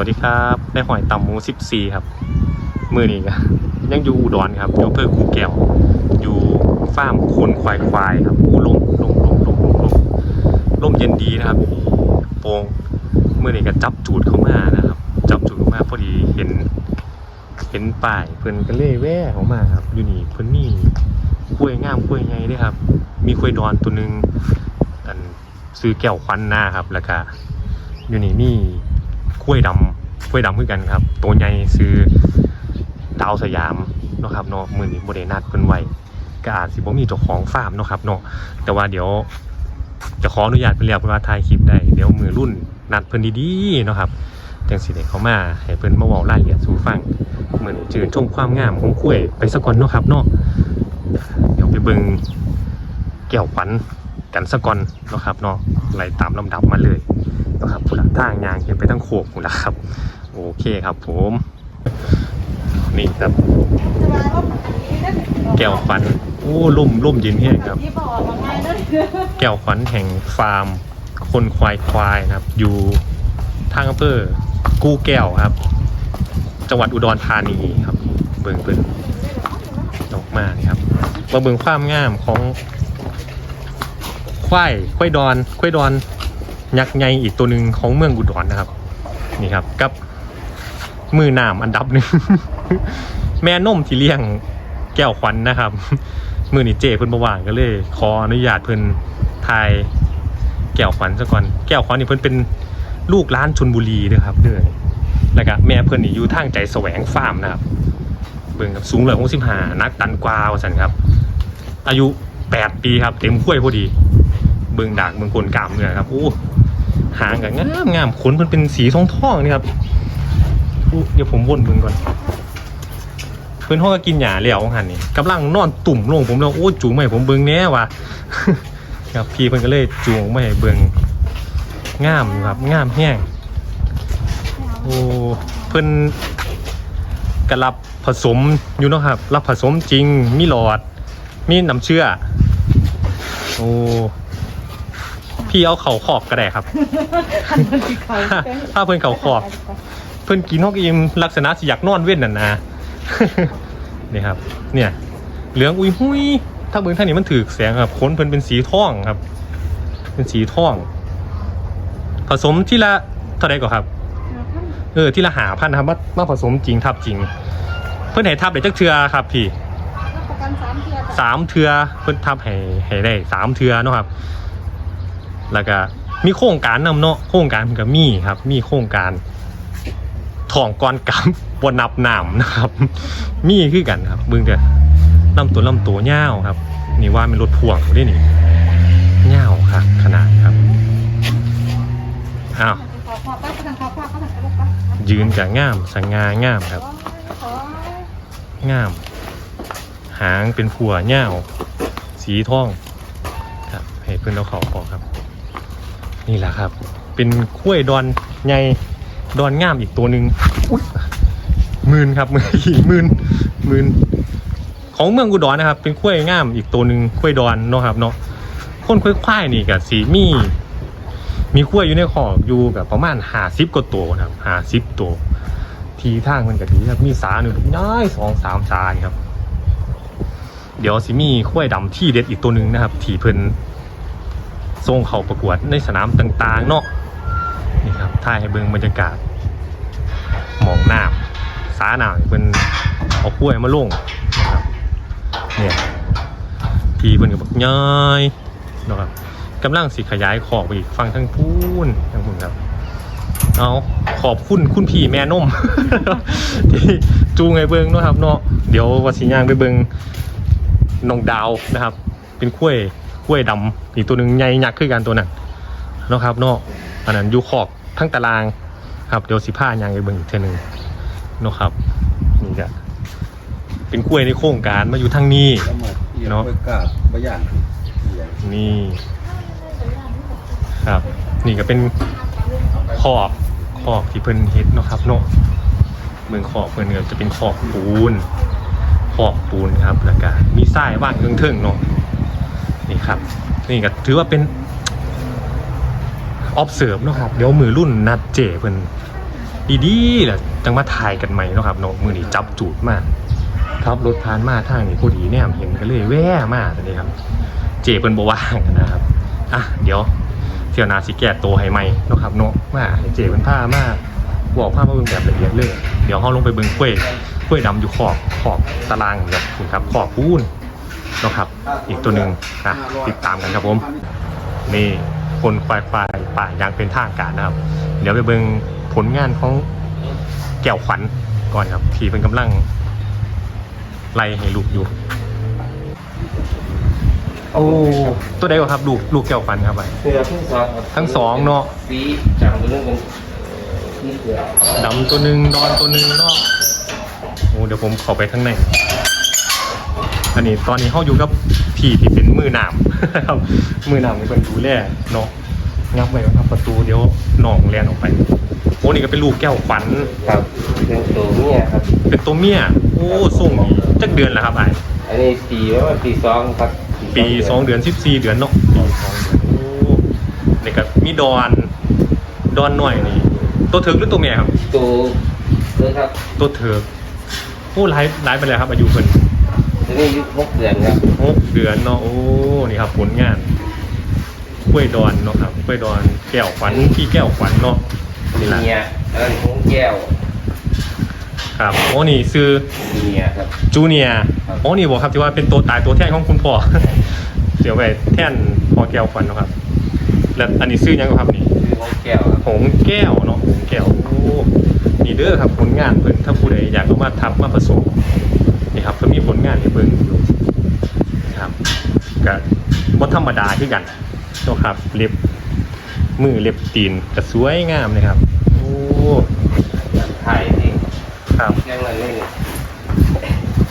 วัสดีครับได้หอยตำหมู14 ครับ มือนี้ก็ยังอยู่อุดรครับอยู่อำเภอคูแก้ว อยู่ฟาร์มคนควายควายครับอู้ลมลมลมลมลมลมลมเย็นดีนะครับโปร่งมือนี้ก็จับจูดเข้ามานะครับ จับจูดเข้ามาพอดีเห็น เห็นป้ายเพิ่นก็เล่แว่เข้ามาครับอยู่นี่เพิ่นมีกล้วยงามกล้วยไงด้วยครับ มีกล้วยดอนตัวหนึ่งอันซื้อแก้วควันหน้าครับแล้วก็อยู่นี่มี กล้วยดำกล้วยดำคือกันครับ ตัวใหญ่ซื้อดาวสยามเนาะครับเนาะมือนี้บ่ได้นัดเพิ่นไว้ก็อาจสิบ่มีเจ้าของฟาร์มเนาะครับเนาะแต่ว่าเดี๋ยวจะขออนุญาตเพิ่นแล้วเพิ่นว่าถ่ายคลิปได้เดี๋ยวมือรุ่นนัดเพิ่นดีๆเนาะครับจังสิได้เข้ามาให้เพิ่นมาเว้ารายละเอียดสู่ฟังเหมือนจืนชมความงามของกล้วยไปสักก่อนเนาะครับเนาะเดี๋ยวไปเบิ่งแก้วขวัญกันสักก่อนเนาะครับเนาะไล่ตามลำดับมาเลย นะครับผู้หลังทางยางเห็นไปทั้งโขกหมดแล้วครับ โอเคครับผม นี่ครับ แก้วขวัญโอ้ล่มล่มย็นแห้งครับที่บอกมาไงเลยแก้วขวัญแห่งฟาร์ม คนควายควายนะครับ อยู่ทางอำเภอกู้แก้วครับ จังหวัดอุดรธานีครับ เบิ่งเบิ่งออกมานี่ครับมาเบิ่งความงามของควายควายดอนควายดอน ยักษ์ใหญ่อีกตัวหนึ่งของเมืองอุดรนะครับ นี่ครับกับ มือหนามอันดับหนึ่ง แม่นมที่เลี้ยงแก้วขวัญนะครับ มือนี่เจเพิ่นบ่ว่างก็เลย ขออนุญาตเพิ่นทายแก้วขวัญซะก่อนแก้วขวัญนี่เพิ่นเป็นลูกร้านชนบุรีเด้อครับเด้อแล้วก็แม่เพิ่นนี่อยู่ทางใจแสวงฟาร์มนะครับ เบิ่งกับสูงเลยหกสิบห้านักตันกวาว่าซั่นครับ อายุแปดปีครับ เต็มขั้วยพอดี เบิ่งดากเบิ่งกลกามเนื้อครับอู้ หางก็งามงามขนเพิ่นเป็นสีทองทองๆนี่ครับเดี๋ยวผมวนเบิ่งก่อนเพื่อนห้องก็กินหยาแล้วหันนี่กำลังนอนตุ่มลงผมแล้วโอ้จูงไม่ผมเบิงแน่ว่ะครับพี่เพิ่นก็เลยจูงไม่เบิงงามครับงามแห้งโอ้เพิ่นกรับผสมอยู่นะครับรับผสมจริงมีหลอด มีน้ำเชื่อ โอ้ พี่เอาเข่าขอบก็ได้ครับคันมันสีขาวถ้าเพิ่นเขาขอบ เพิ่นกินฮอกอิมลักษณะสิอยากนอนเว้นน่ะนะนี่ครับ เนี่ยเหลืองอุ้ยหุยถ้าเบิ่งท่างนี้มันถือแสงครับขนเพิ่นเป็นสีทองครับ เป็นสีทอง ผสมที่ละเท่าไรก่อนครับ เออที่ละหาพันครับมามาผสมจริงทับจริง เพิ่นให้ทับได้จักเทือครับพี่ประกันสามเทือสามเทือเพิ่นทับให้ให้ได้สามเทือเนาะครับ แล้วก็มีโครงการนำเนาะโครงการเพิ่นก็มีครับ มีโครงการทองก้อนกำบนนับน้ำนะครับ มีคือกันครับเบิ่งเด้อลำตัวลำตัวเงาครับ นี่ว่าเป็นรถพ่วงได้นี่เงาครับขนาดครับอ้าวขอขอป้าประกันขอขอเขากลูกป้ายืนกับง่ามสง่างามครับงาม หางเป็นผัวเง่าสีทองครับให้เพื่อนเราเขาขอครับ นี่แหละครับ เป็นข้วยดอนใหญ่ดอนงามอีกตัวหนึ่งมื่นครับมื่นมื่นของเมืองอุดรนนะครับ เป็นข้วยงามอีกตัวหนึ่งข้วยดอนเนาะครับเนาะคนข้วยควายนี่กับสีมีมีข้วยอยู่ในขอกอยู่แบบประมาณหาซิบกว่าตัวนะครับหาซิบตัว ทีทางมันก็ดีครับมีสาหนึ่งน้อยสองสามสายครับ เดี๋ยวสิมีข้วยดำที่เด็ดอีกตัวหนึ่งนะครับ ที่เพิ่น ส่งเขาประกวดในสนามต่างๆเนาะนี่ครับถ่ายให้เบิ่งบรรยากาศหมองน้ำสาหนาเพิ่นเอาข้วยมาลงนะครับเนี่ยทีเพิ่นก็บอกย้อยนะครับกำลังสิขยายขอบไปอีกฟังทั้งพูนทั้งพูนครับเอาขอบคุณคุณพี่แม่นมที่จูงไงเบิงนะครับเนาะเดี๋ยววัสิย่างไปเบิงนองดาวนะครับ เป็นกล้วย กล้วยดำอีกตัวหนึ่งใหญ่ยักษ์ขึ้นกันตัวนั้นเนาะครับเนาะอันนั้นอยู่ขอบทั้งตารางครับเดี๋ยวสิผ้าย่างไปเบิงอีกเท่านึงเนาะครับนี่ก็เป็นกล้วยในโครงการมาอยู่ทางนี้แล้วหมดเอียงเนาะไปกาดบะย่างเอียงนี่ครับ นี่ก็เป็นขอบขอบที่เพิ่นเฮ็ดเนาะครับเนาะเมืองขอบเพิ่นก็จะเป็นขอบปูนขอบปูนครับแล้วก็มีทรายว่างเทิงๆเนาะ นี่ครับ นี่ก็ถือว่าเป็นออฟเสิร์ฟเนาะครับ เดี๋ยวมือรุ่นนัดเจเพิ่นดีๆแหละจังมาถ่ายกันใหม่เนาะครับเนาะมือนี้จับจูดมากครับรถผ่านมาทางนี้พอดีเนี่ยเห็นก็เลยแว่มากเลยครับ เจเปิ้นบ่ว่างนะครับอะเดี๋ยวเที่ยวนาสิแก้ตัวให้ใหม่เนาะครับเนาะมาเจเปิ้นพามากบอกพามาเบิ่งแบบละเอียดเลย เดี๋ยวเฮาลงไปเบิ่งกล้วยกล้วยดำอยู่ขอบขอบตารางแบบคุณครับขอบปูน นาะครับ อีกตัวหนึ่งอะติดตามกันครับผม นี่คนควายควายป่าอย่างเป็นทางการนะครับ เดี๋ยวไปเบิ่งผลงานของแก้วขวัญก่อนครับ ที่เป็นกำลังไล่ให้ลูกอยู่ โอ้ตัวใดวะครับ ลูกลูกแก้วขวัญครับไปเสือทั้งสองครับทั้งสองเนาะสีจังตัวนึงเป็นสีเสือดำตัวหนึ่งดอนตัวหนึ่งเนาะโอ้เดี๋ยวผมเข้าไปข้างใน อันนี้ตอนนี้เขาอยู่กับพี่ที่เป็นมือหนามครับมือหนามนี่เป็นดูแลเนาะงับไว้ครับประตูเดี๋ยวหนองเลียนออกไปโอ้นี่ก็เป็นลูกแก้วขวัญครับเป็นตัวเมียครับ เป็นตัวเมียโอ้ส่งดีจักเดือนแล้วครับไอ้อันนี้ปีว่าปีสองครับปีสองเดือนสิบสี่เดือนเนาะปีสองเดือนโอ้นี่ก็มีดอนดอนหน่อยนี่ตัวเถิกหรือตัวเมียครับตัวเลยครับตัวเถิกโอ้หลายหลายไปเลยครับอายุเพิ่นตัว นี้อายุหกเดือนครับหกเดือนเนาะโอ้นี่ครับผลงานกล้วยดอนเนาะครับกล้วยดอนแก้วขวัญพี่แก้วขวัญเนาะนี่แหละเมียอันนั้นของแก้วครับโอ้นี่ซื้อเมียครับจูเนียร์ครับโอ้นี่บอกครับที่ว่าเป็นตัวตายตัวแทนของคุณพ่อเดี๋ยวไปแทนพ่อแก้วขวัญเนาะครับ แล้วอันนี้ซื้อยังครับนี่คือของแก้วครับหงแก้วเนาะหงแก้วโอ้นี่เด้อครับผลงานเพิ่นถ้าผู้ใดอยากเอามาทับมาผสมนี่ ครับเพิ่นมีผลงานให้เบิ่งอยู่ครับก็บ่ธรรมดาคือกันเนาะครับเล็บมือเล็บตีนก็สวยงามเลยครับ โอ้ถ่ายที่ครับแก้งนั้นเลยนี่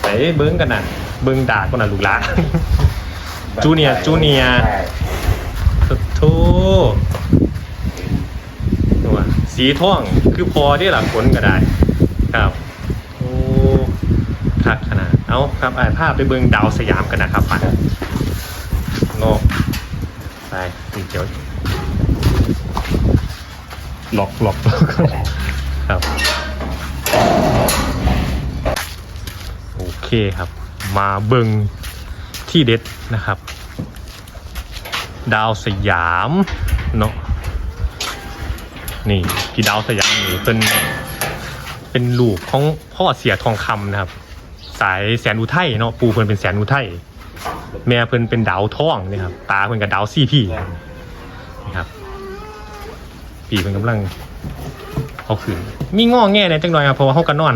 ไปเบิ่งกันน่ะเบิ่งดากก่อนน่ะลูกหลานจูเนียร์จูเนียร์ใช่โธ่ตัวสีท่องคือพอได้หลังผลก็ได้ ครับโอ้คักขนาด เอาครับอ่านภาพไปเบิงดาวสยามกันนะครับฝันโลกไปสีเขียวหลอกหลอกหลอกครับ โอเคครับ มาเบิงที่เด็ดนะครับ ดาวสยามเนาะนี่พี่ดาวสยามนี่เป็นเป็นลูกของพ่อเสียทองคำนะครับ สายแสนอุทัยเนาะปูเพิ่นเป็นแสนอุทัยแม่เพิ่นเป็นดาวทองนี่ครับตาเพิ่นกับดาวซี่พี่นะครับปีเพิ่นกำลังเอาขึ้นมีง้อแง่ในจังหน่อยครับเพราะว่าเขากันนอน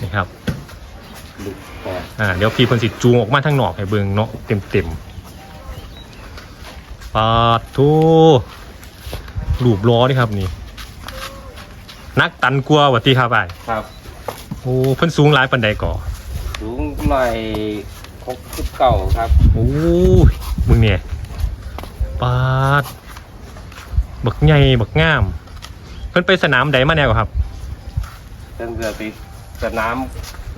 นี่ครับอ่าเดี๋ยวพี่เพิ่นสิจูงออกมาทางนอกให้เบิ่งเนาะเต็มเต็มๆปาดทูรูปล้อนี่ครับนี่นักตันกลัววัติครับไอ้ายครับ อ้เพิ่นสูงหลายปันใดก่อสูงหน่อยหกสิบเก้าครับโอ้ยมึงเนี่ยปาดบักใหญ่บักงาม เพิ่นไปสนามใดมาแนวครับเดินเรือไปสนาม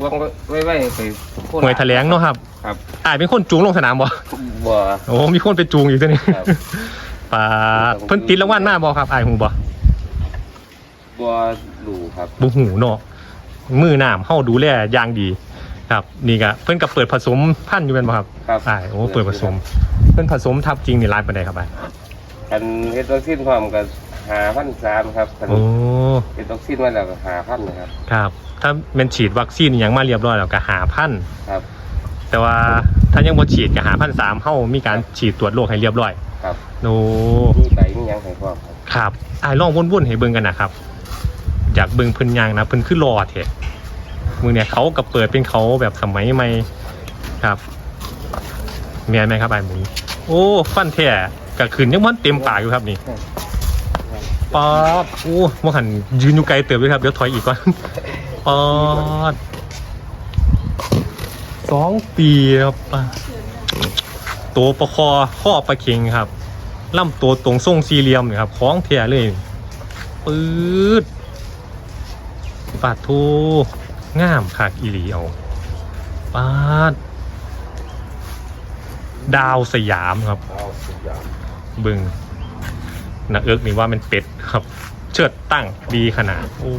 ว่างไว้ไว้ไปโคราชหวยแถลงเนาะครับครับอ้ายเป็นคนจูงลงสนามบ่บัวโอ้มีคนไปจูงอยู่ตัวนี้ครับ ปาดเพิ่นติดรางวัลมาบ่ครับอ้ายฮู้บ่บัวหลูครับบุหูเนาะ มือน้ำเข้าดูแลอย่างดีครับนี่ก็เพิ่นกับเปิดผสมพันธุ์อยู่เป็นป่ะครับครับใช่โอ้เปิดผสม เพิ่นผสมทับจริงในร้านปานใดครับอะกันเฮ็ดวัคซีนพร้อมกับหาพันสามครับกันโอ้เฮ็ดวัคซีนมาแล้วก็หาพันนะครับครับ ถ้าเป็นฉีดวัคซีนอหย่างมาเรียบร้อยแล้วก็หาพันธุ์ครับ แต่ว่าถ้ายังบ่ฉีดก็หาพันสามเฮามีการฉีดตรวจโรคให้เรียบร้อย ครับโอ้มีใบมีหยังให้พร้อมครับครับอ้ายลองวนๆให้เบิ่งกันนะครับ อยากเบิ่งเพิ่นยางนะเพิ่นคือรอแท้มือเนี่ยเขากับเปิดเป็นเขาแบบสมัยใหม่ครับแม่นไหมครับไอ้หมูโอ้ฟันแท้ก็ขึ้นยังมันเต็มปากอยู่ครับนี่ป๊อดโอ้ว่าหันยืนอยู่ไกลเติบเลยครับเดี๋ยวถอยอีกก่อนป๊อดสองปีครับตัวประคอข้อประเค็งครับล่ำตัวตรงทรงสี่เหลี่ยมนี่ยครับคล้องเทียเลยปื๊ด ปาดทูงามคักอีหลีเอาปาด ดาวสยามครับเอาสุดยอดบึงนักเอิกนี่ว่ามันเป็ดครับโชเชิดตั้งดีขนาด โอ้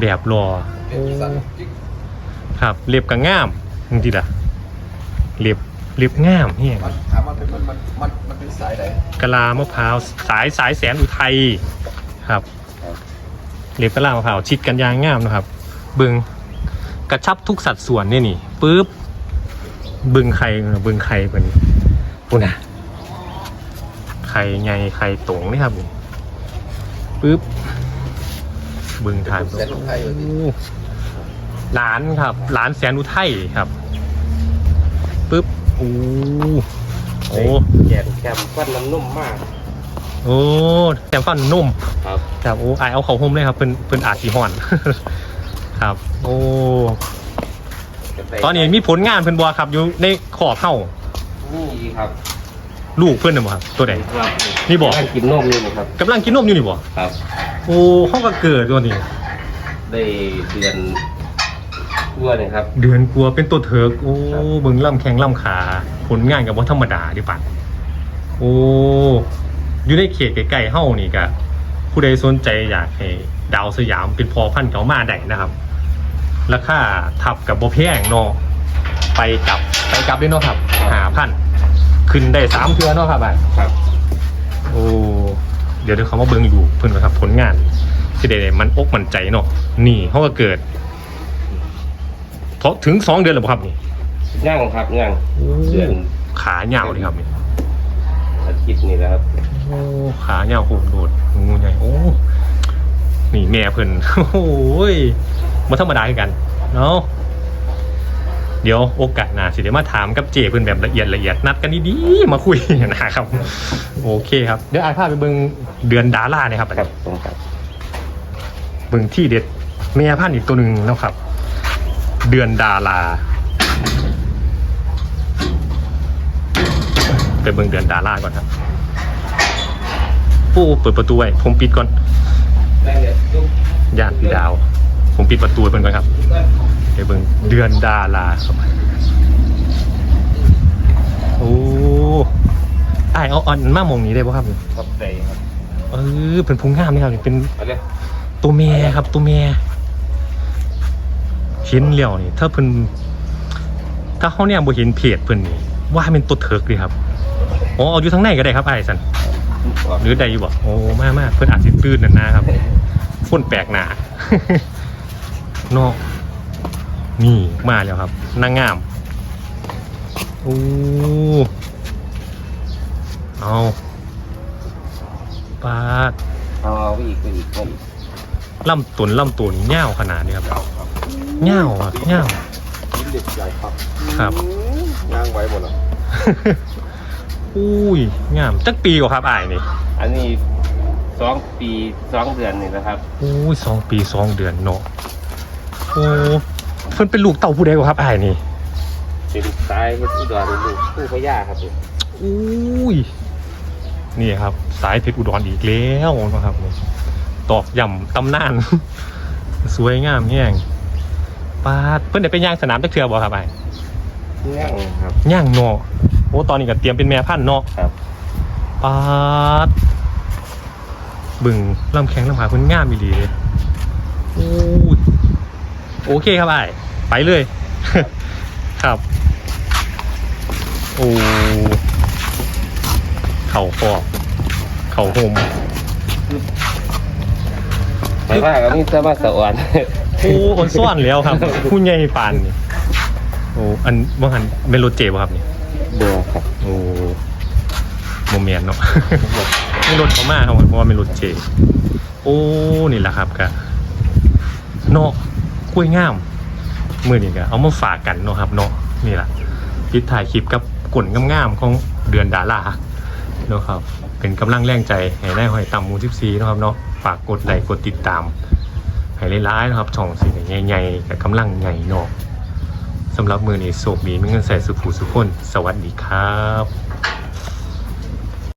แบบรอโอ้ครับเรียบกับง่ามจริงๆล่ะเรียบเรียบง่ามเฮียมันถามว่าเป็นมันมันมันมันเป็นสายไหนกะลามะพร้าวสายสายแสนอุทัยครับ เรียบกะลามะพร้าวชิดกันยางง่ามนะครับบึงกระชับทุกสัดส่วนเนี่ยนี่ปุ๊บบึงไข่บึงไข่กว่านี้ปุ่นนะไข่ไงไข่ตรงนี่ครับนี่ปุ๊บบึงทานแสนลูกไทยโอ้หลานครับหลานแสนอุทัยครับปุ๊บโอ้โอ้แกนแคมฟันน้ำนุ่มมาก โอ้แกมฟันนุ่มครับ ครับโอ้ไอายเอาเขาห่มเลยครับเพิ่นเพิ่นอาจสีห่อน ครับ โอ้ตอนนี้มีผลงานเพิ่นบัวครับอยู่ในขอบเข้านี่ครับ ลูกเพิ่นน่ะบ่ครับ ตัวใดนี่บอกนั่งกินนมนี่นะครับกำลังกินนมอยู่นี่บ่ครับ โอ้ห้องก็เกิดตัวนี้ได้เดือนทั่วเลยครับ เดือนกลัวเป็นตัวเถิกโอ้ครับเบิ่งล่ำแข้งล่ำขา ผลงานกับว่าธรรมดาดิปัดโอ้อยู่ในเขตใกล้ๆเฮานี่ก็ ผู้ใดสนใจอยากให้ดาวสยามเป็นพอพันธุ์เก่ามาได้นะครับ ราคาทับกับบ่แพงเนาะไปกลับไปกลับด้วยเนาะครับหาพันขึ้นได้สามเทือเนาะครับอะครับ โอ้เดี๋ยวเดี๋ยวเขามาเบิ่งอยู่เพิ่นว่าครับผลงานสิได้มันอกมันใจเนาะนี่เฮาก็เกิดเพราะถึงสองเดือนแล้วบ่ครับนี่ย่างครับย่างเดือนขาเหยาวเลยครับนี่ อาทิตย์นี่แหละครับโอ้ขาเหยาวโหดโดดงูใหญ่โอ้นี่แม่เพิ่นโอ้ยมาธรรมดาคือกันเนาะเดี๋ยวโอกาสหน้าสิเดี๋ยวมาถามกับเจเพิ่นแบบละเอียดละเอียดนัดกันดีๆมาคุยนะครับ โอเคครับเดี๋ยวอายพาไปเบิ่งเดือนดาราเนี่ยครับครับตรงครับเบิ่งที่เด็ดแม่พันธุ์อีกตัวหนึ่งแล้วครับ เดือนดารา ไปเบิ่งเดือนดาราก่อนครับโอ้เปิดประตูไว้ผมปิดก่อนแม่เนี่ยลูกญาติพี่ดาว ผมปิดประตูไว้เพิ่นก่อนครับไปเบิ่งเดือนดาราครับโอ้อ้ายเอาอันมามองนี้ได้ป่ะครับครับใจครับเออเป็นพุงงามนี่ครับเป็นเอาเลยตัวเมียครับ ตัวเมียเห็นแล้วนี่ถ้าเพิ่นถ้าเขาเนี่ยบ่เห็นเพจเพิ่นนี่ว่าเป็นตัวเถิกเลยครับ อ๋อเอาอยู่ทั้งในก็ได้ครับไอ้สันหรือใดอยู่บ่โอ้มามาเพิ่นอาจสิตื่นนั่นนะครับคนแปลกหน้าเนอกนี่มาแล้วครับนางงามโอ้เอาปาดเอาเอาไปอีกไปอีกไปอีกล่ำตุนล่ำตุนเง่าวขนาดนี้ครับเง่าวอะเง่าวยิ้มเด็กใหญ่ครับครับย่างไว้หมดแล้ว อุ้ยงามจักปีกว่าครับอ้ายนี่อันนี้สองปีสองเดือนนี่นะครับ อุ้ยสองปีสองเดือนเนาะโอ้เพิ่นเป็นลูกเต่าผู้ใดกว่าครับอ้ายนี่เป็นสายเพชรอุดรลูกผู้พญาครับผมอุ้ยนี่ครับ สายเพชรอุดรอีกแล้วนะครับนี่ตอกย่ำตำนาน สวยงามแห้งปาดเพิ่นได้ไปย่างสนามจักเทือบ่ครับอ้ายย่างครับย่างเนาะโอ้ตอนนี้ก็เตรียมเป็นแม่พันธุ์เนาะครับปาดบึงลำแข็งลำขาเพิ่นงามอีหลีเลยโอ้ยโอเคครับไอ้ายไปเลย ครับ โอ้เข่าฟอกเข่าโฮมไปว่าก็มีแต่มาสะอ่อนโอ้อนซ่อนแล้วครับผู้ใหญ่ปานนี่โอ้อันว่าหันเป็นรถเจ็บครับนี่ บัวครับโอ้โมเมนเนาะไม่รถเขามาครับเพราะว่าเป็นรถเจ โอ้นี่แหละครับกะเนาะกล้วยงามมือนี่กะเอามาฝากกันเนาะครับเนาะนี่แหละปิดถ่ายคลิปกับกลุ่นงามๆของเดือนดาราเนาะครับ เป็นกำลังแรงใจให้ได้หอยต่ำมูทิฟซีนะครับเนาะฝากกดไลค์กดติดตามให้ร้ายๆนะครับช่องสีใหญ่ๆกับกำลังใหญ่เนาะ สำหรับมือนี้โศกดีมีเงินใส่สุภูสุขคน สวัสดีครับ